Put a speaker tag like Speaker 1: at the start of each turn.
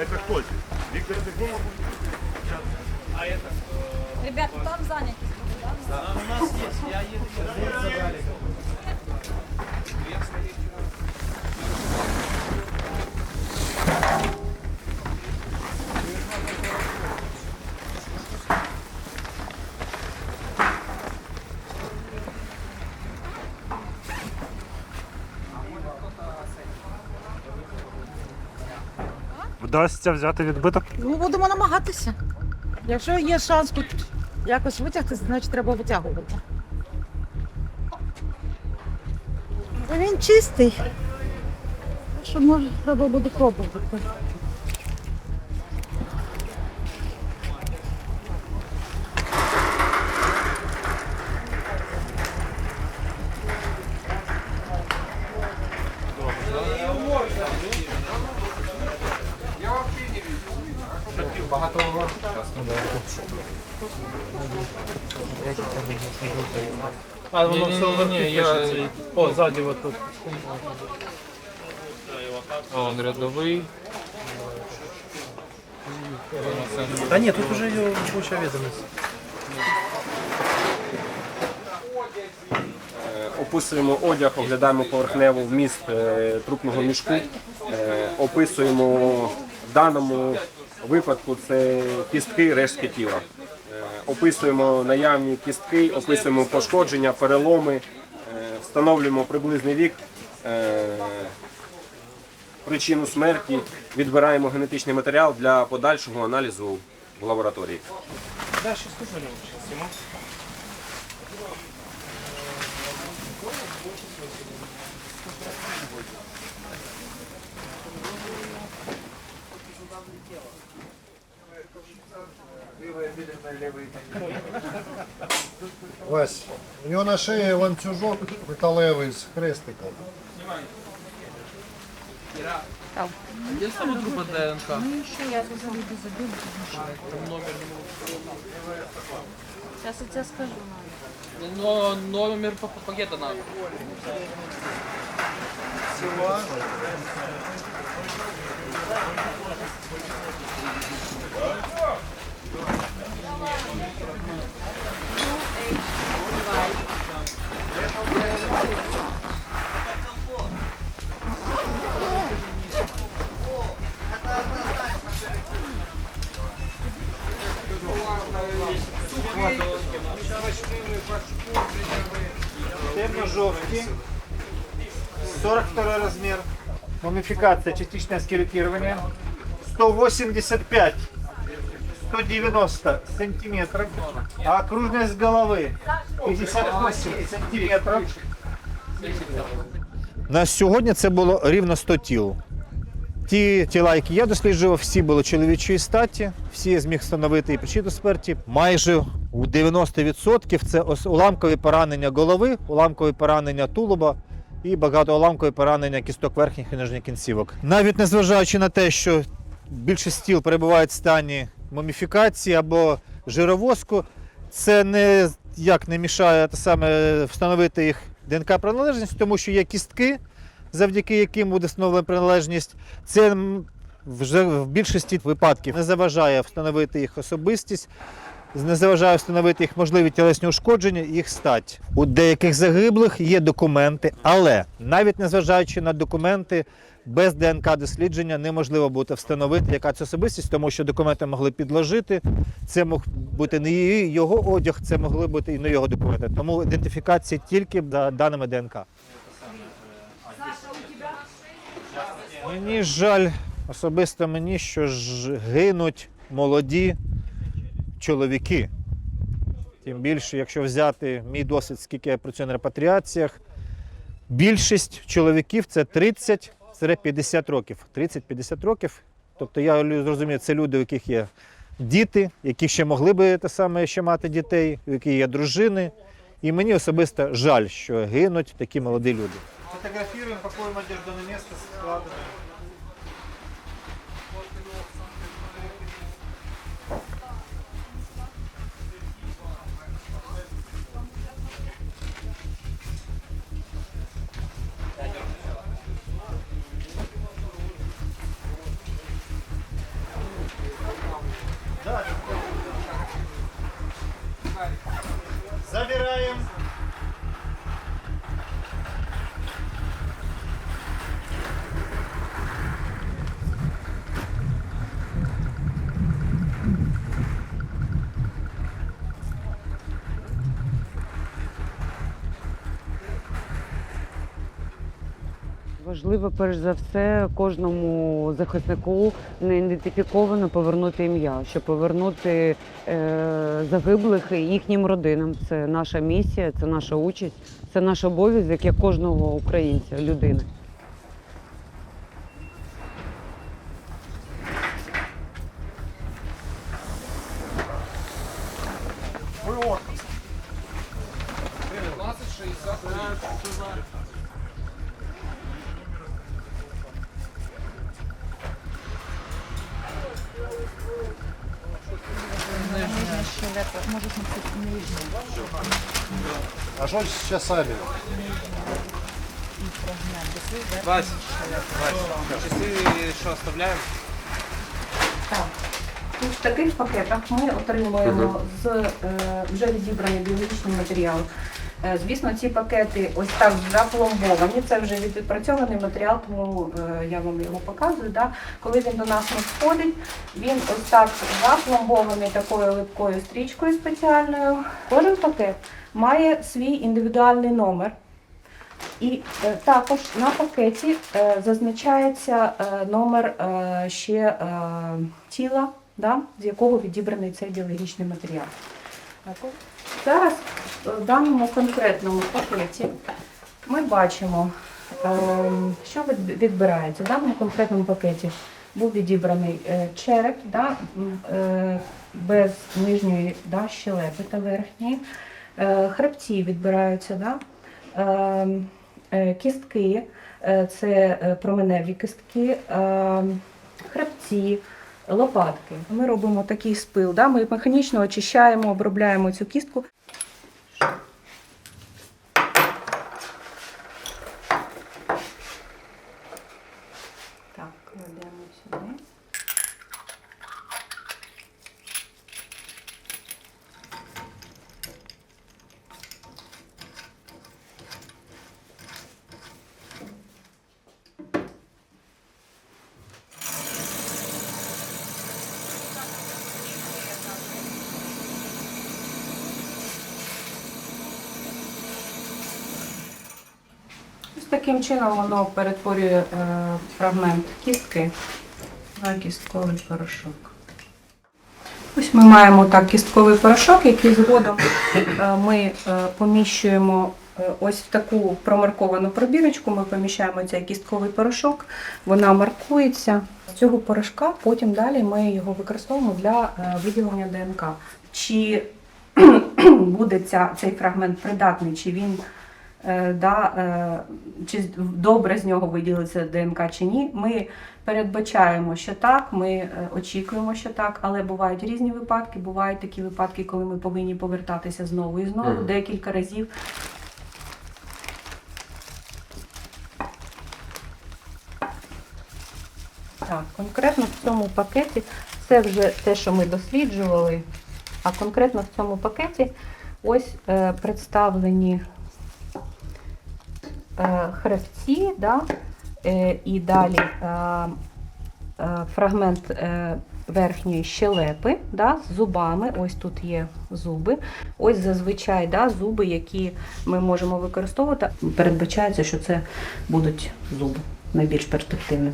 Speaker 1: Это кто здесь? Виктор это?
Speaker 2: Ребята, там занятость Я да?
Speaker 3: Вдасться взяти відбиток.
Speaker 4: Ну, будемо намагатися. Якщо є шанс тут якось витягти, значить треба витягувати. Він чистий. Що може треба буде пробувати.
Speaker 3: А воно все
Speaker 5: Не-не-не, я... О, сзади вот тут. А он рядовый.
Speaker 3: Та ні, тут вже його куча відомість.
Speaker 6: описуємо одяг, оглядаємо поверхнево вміст е, трупного мішку, е, описуємо в даному випадку це кістки, рештки тіла. Е, Описуємо наявні кістки, описуємо пошкодження, переломи, е, встановлюємо приблизний вік, е, причину смерті, відбираємо генетичний матеріал для подальшого аналізу в лабораторії.
Speaker 7: Вась, у него на шее ланцюжок металевый с крестиком.
Speaker 5: где саме група ДНК?
Speaker 2: Ну що, я тут люди забив. Номер. Я тебе скажу.
Speaker 5: Но, номер пакета надо.
Speaker 7: Села. Села.
Speaker 8: Темно-жовті, 42 розмір, мумифікація, частичне скелетирование, 185, 190 сантиметров, а окружность головы 58 сантиметров.
Speaker 9: На сьогодні це було рівно 100 тіл. Ті тіла, які я досліджував, всі були чоловічої статі, всі зміг встановити і причину смерті. Майже у 90% це уламкові поранення голови, уламкові поранення тулуба і багатоуламкові поранення кісток верхніх і нижніх кінцівок. Навіть незважаючи на те, що більшість тіл перебувають в стані муміфікації або жировозку, це не як не мішає те саме встановити їх ДНК приналежність, тому що є кістки, завдяки яким буде встановлена приналежність. Це вже в більшості випадків не заважає встановити їх особистість, не заважає встановити їх можливі тілесні ушкодження, їх стать. У деяких загиблих є документи, але навіть незважаючи на документи, без ДНК дослідження неможливо буде встановити, яка це особистість, тому що документи могли підложити. Це мог бути не його одяг, це могли бути і не його документи. Тому ідентифікація тільки за даними ДНК. Мені жаль, особисто мені, що ж гинуть молоді чоловіки. Тим більше, якщо взяти мій досвід, скільки я працюю на репатріаціях, більшість чоловіків це 30-50 років. 30-50 років. Тобто я зрозумію, це люди, у яких є діти, які ще могли би те саме ще мати дітей, у яких є дружини. І мені особисто жаль, що гинуть такі молоді люди.
Speaker 8: Фотографируем, пакуем одежду на место, складываем.
Speaker 10: Важливо, перш за все, кожному захиснику не ідентифіковано повернути ім'я, щоб повернути е, загиблих їхнім родинам. Це наша місія, це наша участь, це наш обов'язок як кожного українця, людини.
Speaker 7: А що з часами?
Speaker 3: Вась, часы что оставляем?
Speaker 2: В таких пакетах ми отримуємо з е, вже відібраний біологічний матеріал. Е, Звісно, ці пакети ось так запломбовані. Це вже відпрацьований матеріал, тому е, я вам його показую. Да? Коли він до нас надходить, він ось так запломбований такою липкою стрічкою спеціальною. Кожен пакет має свій індивідуальний номер. І е, також на пакеті зазначається номер ще тіла, да, з якого відібраний цей біологічний матеріал. Зараз в даному конкретному пакеті ми бачимо, е, що відбирається. В даному конкретному пакеті був відібраний е, череп да, е, без нижньої да, щелепи та верхньої. Е, Хребці відбираються. Да? Е, е, Кістки, е, це е, променеві кістки, е, хребці, лопатки. Ми робимо такий спил. Да? Ми механічно очищаємо, обробляємо цю кістку. Так, кладемо сюди. Ось таким чином воно перетворює е, фрагмент кістки на кістковий порошок. Ось ми маємо так кістковий порошок, який згодом е, ми е, поміщуємо ось в таку промарковану пробірочку. Ми поміщаємо цей кістковий порошок, вона маркується. З цього порошка потім далі ми його використовуємо для виділення ДНК. Чи буде ця, цей фрагмент придатний, чи він да, е, чи добре з нього виділиться ДНК чи ні. Ми передбачаємо, що так, ми е, очікуємо, що так, але бувають різні випадки. Бувають такі випадки, коли ми повинні повертатися знову і знову
Speaker 6: Мгм.
Speaker 2: декілька разів. Так, конкретно в цьому пакеті це вже те, що ми досліджували. А конкретно в цьому пакеті ось е, представлені е, хребці, да, е, і далі е, е, фрагмент е, верхньої щелепи да, з зубами. Ось тут є зуби. Ось зазвичай да, зуби, які ми можемо використовувати. Передбачається, що це будуть зуби найбільш перспективні.